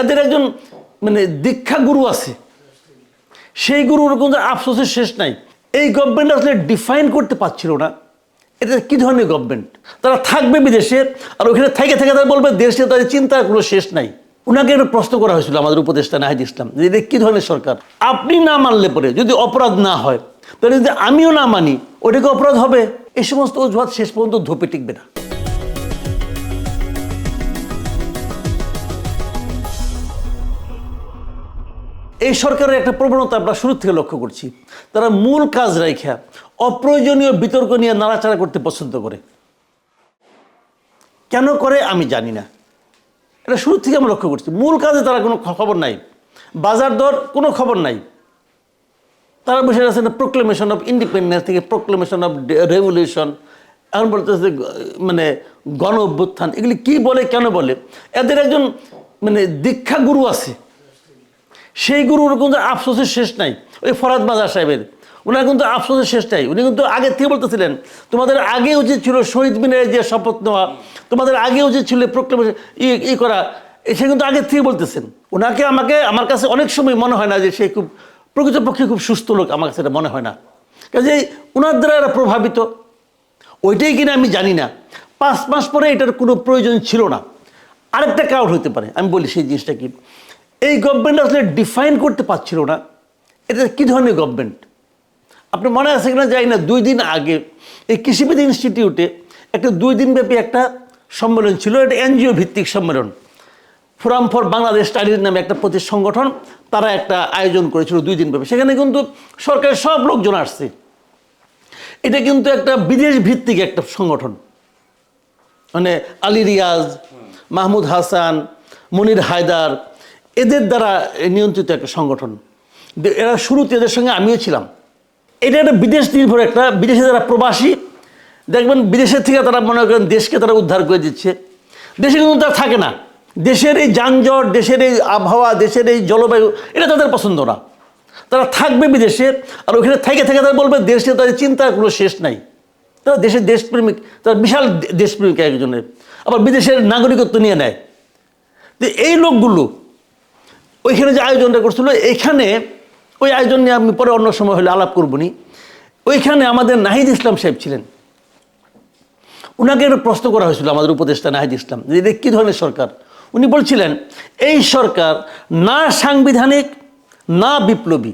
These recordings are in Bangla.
এদের একজন মানে দীক্ষা গুরু আছে। সেই গুরুর কিন্তু আফসোসের শেষ নাই। এই গভর্নমেন্ট আসলে ডিফাইন করতে পারছিল না। এটা কি ধরনের গভর্নমেন্ট তারা থাকবে বিদেশে আর ওখানে থেকে থেকে তারা বলবে, দেশে তাদের চিন্তার কোনো শেষ নাই। ওনাকে একটা প্রশ্ন করা হয়েছিল আমাদের উপদেষ্টা নাহিদ ইসলাম যে, এটা কী ধরনের সরকার? আপনি না মানলে পরে যদি অপরাধ না হয়, তাহলে যদি আমিও না মানি ওটাকে অপরাধ হবে? এই সমস্ত অজুহাত শেষ পর্যন্ত ধোপে টিকবে না। এই সরকারের একটা প্রবণতা আমরা শুরু থেকে লক্ষ্য করছি। তারা মূল কাজ রেখা অপ্রয়োজনীয় বিতর্ক নিয়ে নাড়াচাড়া করতে পছন্দ করে। কেন করে আমি জানি না। এটা শুরু থেকে আমরা লক্ষ্য করছি। মূল কাজে তারা কোনো খবর নাই। বাজার দর কোনো খবর নাই। তারা বসে আছেন প্রোক্লেমেশন অফ ইন্ডিপেন্ডেন্স থেকে প্রোক্লেমেশন অফ রেভলিউশন এখন বলতেছে মানে গণ অভ্যুত্থান এগুলি কী বলে, কেন বলে? এদের একজন মানে দীক্ষা গুরু আছে। সেই গুরুর কিন্তু আফসোসের শেষ নাই। ওই ফরাদ মাজার সাহেবের। ওনার কিন্তু আফসোসের শেষ নাই। উনি কিন্তু আগে থেকে বলতেছিলেন, তোমাদের আগে উচিত ছিল শহীদ মিনারে যে শপথ নেওয়া, তোমাদের আগে উচিত ছিল প্রক্লেমেশন ই করা সে কিন্তু আগে থেকে বলতেছেন। ওনাকে আমাকে, আমার কাছে অনেক সময় মনে হয় না যে সে খুব, প্রকৃতপক্ষে খুব সুস্থ লোক, আমার কাছে মনে হয় না। কাজে ওনার দ্বারা এরা প্রভাবিত। ওইটাই কিনা আমি জানি না। পাঁচ মাস পরে এটার কোনো প্রয়োজন ছিল না। আরেকটা কারণ হতে পারে। আমি বলি সেই জিনিসটা কি? এই গভর্নমেন্ট আসলে ডিফাইন করতে পারছিল না। এটা কী ধরনের গভর্নমেন্ট আপনি মনে আছে কিনা যাই না, দুই দিন আগে এই কৃষিবিদ ইনস্টিটিউটে একটা দুই দিনব্যাপী একটা সম্মেলন ছিল, এটা এনজিও ভিত্তিক সম্মেলন। ফোরাম ফর বাংলাদেশ স্টাডিজ নামে একটা প্রতি সংগঠন তারা একটা আয়োজন করেছিল দুই দিনব্যাপী সেখানে কিন্তু সরকারের সব লোকজন আসছে। এটা কিন্তু একটা বিদেশ ভিত্তিক একটা সংগঠন। মানে আলী রিয়াজ, মাহমুদ হাসান, মনির হায়দার এদের দ্বারা নিয়ন্ত্রিত একটা সংগঠন। এরা শুরুতে এদের সঙ্গে আমিও ছিলাম। এটা একটা বিদেশ নির্ভর একটা, বিদেশে যারা প্রবাসী, দেখবেন বিদেশের থেকে তারা মনে করেন দেশকে তারা উদ্ধার করে দিচ্ছে। দেশে কিন্তু তারা থাকে না। দেশের এই যানজট, দেশের এই আবহাওয়া, দেশের এই জলবায়ু, এটা তাদের পছন্দ না। তারা থাকবে বিদেশে, আর ওখানে থেকে থেকে তারা বলবে দেশে তাদের চিন্তার কোনো শেষ নাই। তারা দেশের দেশপ্রেমিক, তারা বিশাল দেশপ্রেমিক একজনের। আবার বিদেশের নাগরিকত্ব নিয়ে নেয়। তো এই লোকগুলো ওইখানে যে আয়োজনটা করছিল, এখানে ওই আয়োজন নিয়ে আমি পরে অন্য সময় হলে আলাপ করবনি ওইখানে আমাদের নাহিদ ইসলাম সাহেব ছিলেন। ওনাকে একটা প্রশ্ন করা হয়েছিল আমাদের উপদেষ্টা নাহিদ ইসলাম, যে এটা কী ধরনের সরকার? উনি বলছিলেন, এই সরকার না সাংবিধানিক, না বিপ্লবী।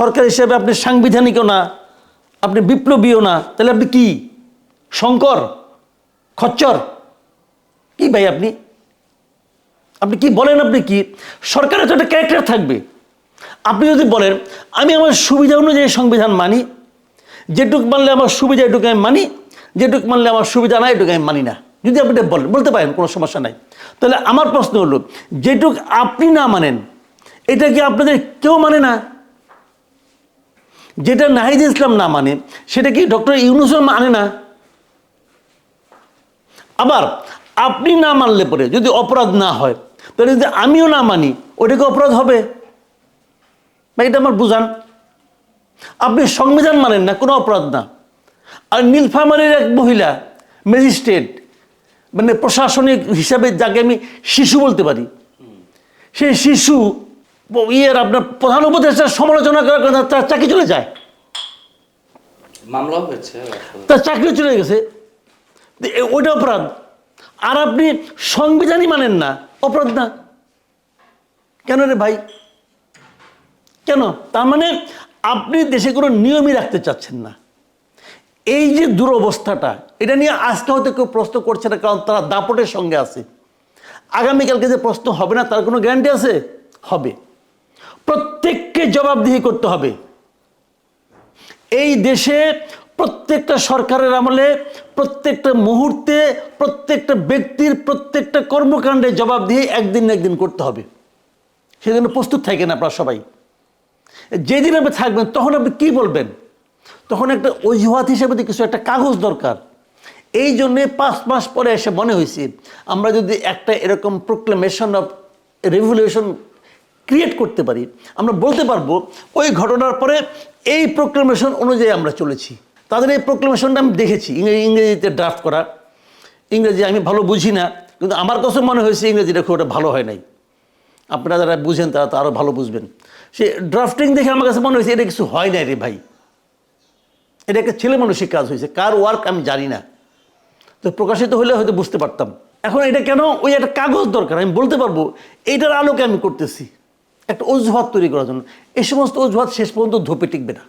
সরকার হিসেবে আপনি সাংবিধানিকও না, আপনি বিপ্লবীও না, তাহলে আপনি কি? শঙ্কর? খচ্চর? কি ভাই আপনি? আপনি কি বলেন আপনি কি? সরকারের তো একটা ক্যারেক্টার থাকবে। আপনি যদি বলেন, আমি আমার সুবিধা অনুযায়ী সংবিধান মানি, যেটুক মানলে আমার সুবিধা এটুকু আমি মানি, যেটুক মানলে আমার সুবিধা নাই এটুকু আমি মানি না। যদি আপনি বলেন, বলতে পারেন, কোনো সমস্যা নাই। তাহলে আমার প্রশ্ন হলো, যেটুক আপনি না মানেন, এটা কি আপনাদের কেউ মানে না? যেটা নাহিদ ইসলাম না মানে সেটা কি ডক্টর ইউনুসও মানে না? আবার, আপনি না মানলে পরে যদি অপরাধ না হয় তাহলে যদি আমিও না মানি ওটাকে অপরাধ হবে? বা এটা আমার বুঝান। আপনি সংবিধান মানেন না কোনো অপরাধ না। আর নীলফামারীর এক মহিলা ম্যাজিস্ট্রেট মানে প্রশাসনিক হিসাবে যাকে আমি শিশু বলতে পারি সেই শিশু ইয়ের আপনার প্রধান উপদেষ্টার সমালোচনা করার কারণে তার চাকরি চলে যায়। মামলা হয়েছে তার চাকরি চলে গেছে। ওইটা অপরাধ। আর আপনি সংবিধানই মানেন না। অপরাধ না। কেন রে ভাই? কেন? তার মানে আপনি দেশে কোনো নিয়মই রাখতে চাচ্ছেন না। এই যে দুরবস্থাটা, এটা নিয়ে আজকে হয়তো কেউ প্রশ্ন করছে না, কারণ তারা দাপটের সঙ্গে আছে। আগামীকালকে যে প্রশ্ন হবে না, তার কোনো গ্যারান্টি আছে? হবে। প্রত্যেককে জবাবদিহি করতে হবে। এই দেশে প্রত্যেকটা সরকারের আমলে, প্রত্যেকটা মুহূর্তে, প্রত্যেকটা ব্যক্তির প্রত্যেকটা কর্মকাণ্ডে জবাব দিয়ে একদিন না একদিন করতে হবে। সেজন্য প্রস্তুত থাকেন আপনারা সবাই। যেদিন আপনি থাকবেন, তখন আপনি কী বলবেন? তখন একটা অজুহাত হিসেবে কিছু একটা কাগজ দরকার। এই জন্যে পাঁচ মাস পরে এসে মনে হয়েছে, আমরা যদি একটা এরকম প্রোক্লেমেশন অফ রেভলিউশন ক্রিয়েট করতে পারি, আমরা বলতে পারব, ওই ঘটনার পরে এই প্রোক্লেমেশন অনুযায়ী আমরা চলেছি। তাদের এই প্রোক্লেমেশনটা আমি দেখেছি, ইংরেজি ইংরেজিতে ড্রাফট করা। ইংরেজি আমি ভালো বুঝি না, কিন্তু আমার কাছে মনে হয়েছে ইংরেজিটা খুব একটা ভালো হয় নাই। আপনারা যারা বুঝেন, তারা তো আরও ভালো বুঝবেন। সে ড্রাফটিং দেখে আমার কাছে মনে হয়েছে, এটা কিছু হয় নাই রে ভাই। এটা একটা ছেলে মানুষের কাজ হয়েছে, কার ওয়ার্ক আমি জানি না। তো প্রকাশিত হলে হয়তো বুঝতে পারতাম। এখন এটা কেন? ওই একটা কাগজ দরকার, আমি বলতে পারব এইটার আলোকে আমি করতেছি। একটা অজুহাত তৈরি করার জন্য। এই সমস্ত অজুহাত শেষ পর্যন্ত ধোপে টিকবে না।